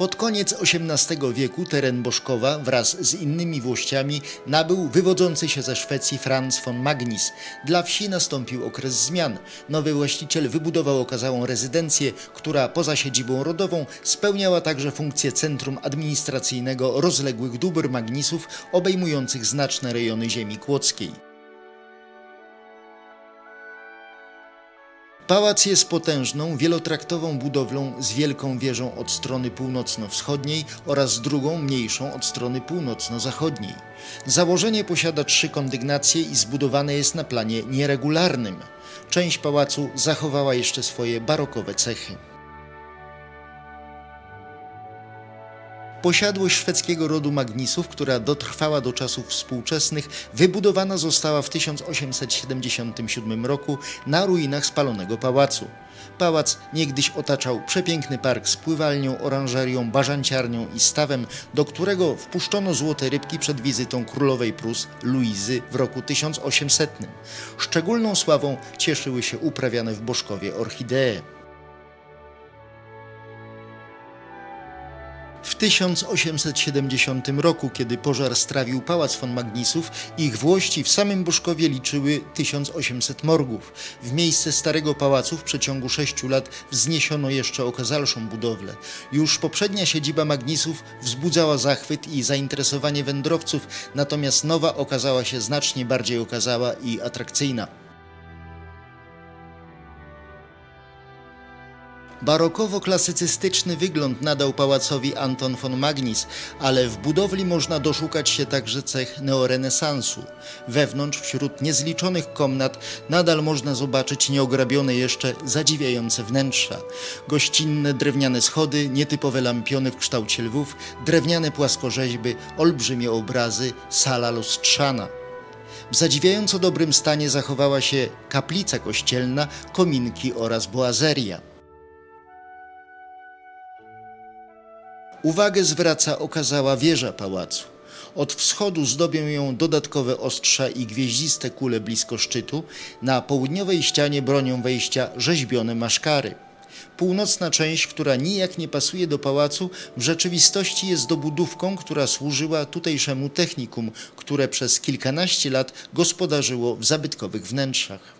Pod koniec XVIII wieku teren Boszkowa wraz z innymi włościami nabył wywodzący się ze Szwecji Franz von Magnis. Dla wsi nastąpił okres zmian. Nowy właściciel wybudował okazałą rezydencję, która poza siedzibą rodową spełniała także funkcję centrum administracyjnego rozległych dóbr Magnisów obejmujących znaczne rejony ziemi kłodzkiej. Pałac jest potężną, wielotraktową budowlą z wielką wieżą od strony północno-wschodniej oraz drugą, mniejszą od strony północno-zachodniej. Założenie posiada trzy kondygnacje i zbudowane jest na planie nieregularnym. Część pałacu zachowała jeszcze swoje barokowe cechy. Posiadłość szwedzkiego rodu Magnisów, która dotrwała do czasów współczesnych, wybudowana została w 1877 roku na ruinach spalonego pałacu. Pałac niegdyś otaczał przepiękny park z pływalnią, oranżerią, bażanciarnią i stawem, do którego wpuszczono złote rybki przed wizytą królowej Prus Luizy w roku 1800. Szczególną sławą cieszyły się uprawiane w Boszkowie orchidee. W 1870 roku, kiedy pożar strawił pałac von Magnisów, ich włości w samym Boszkowie liczyły 1800 morgów. W miejsce starego pałacu w przeciągu sześciu lat wzniesiono jeszcze okazalszą budowlę. Już poprzednia siedziba Magnisów wzbudzała zachwyt i zainteresowanie wędrowców, natomiast nowa okazała się znacznie bardziej okazała i atrakcyjna. Barokowo-klasycystyczny wygląd nadał pałacowi Anton von Magnis, ale w budowli można doszukać się także cech neorenesansu. Wewnątrz, wśród niezliczonych komnat, nadal można zobaczyć nieograbione jeszcze zadziwiające wnętrza. Gościnne drewniane schody, nietypowe lampiony w kształcie lwów, drewniane płaskorzeźby, olbrzymie obrazy, sala lustrzana. W zadziwiająco dobrym stanie zachowała się kaplica kościelna, kominki oraz boazeria. Uwagę zwraca okazała wieża pałacu. Od wschodu zdobią ją dodatkowe ostrza i gwieździste kule blisko szczytu. Na południowej ścianie bronią wejścia rzeźbione maszkary. Północna część, która nijak nie pasuje do pałacu, w rzeczywistości jest dobudówką, która służyła tutejszemu technikum, które przez kilkanaście lat gospodarzyło w zabytkowych wnętrzach.